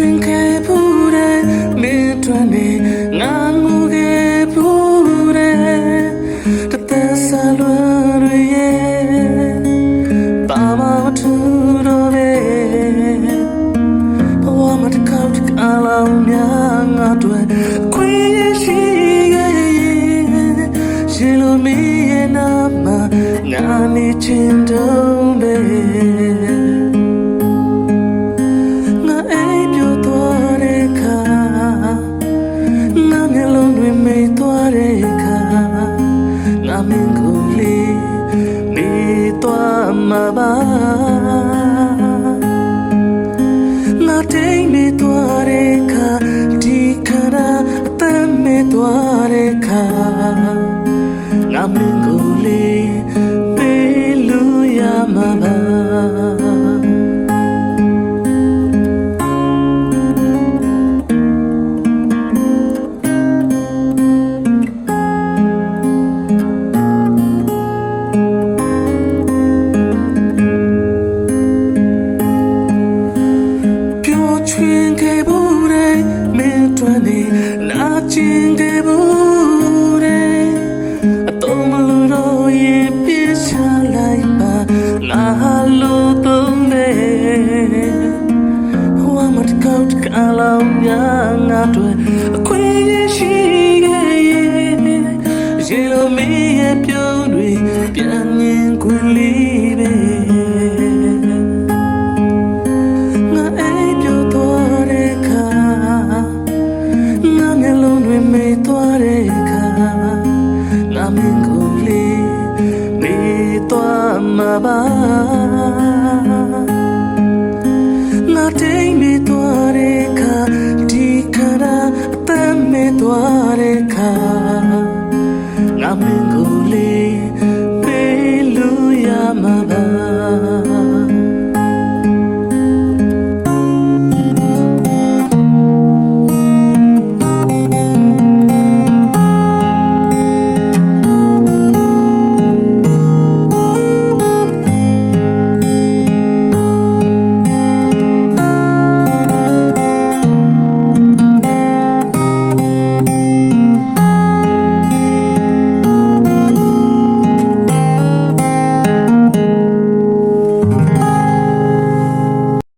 ချင်ခဲ့ဘူးတဲ့မင်းတို့နဲ့ငါငူခဲ့ဘူးတဲ့တသက်ဆာလွန်ရဲ့ပါမမထူတော့ပဲဘဝမှာတစ်ခါတစ်ခါလောင်များငါတို့ခွေးရှိရဲ့ရှင်လိုမီရဲ့နာမငါနေချင်တော့ပဲ သွားမှာပါငါတိမ်မိသွားတဲ့အခါဒီခါရအသက်မိသွားတဲ့အခါငါမင်းကိုလေး ခဲ့ဘူးတဲ့အတော်မလို့တော့ရင်ပြချလိုက်ပါငါလို့သုံးတယ်ဟိုအမတ်ကောက်ကာလောင်ညာငါတို့ မင်းကိုလေနေသွားမှာပါ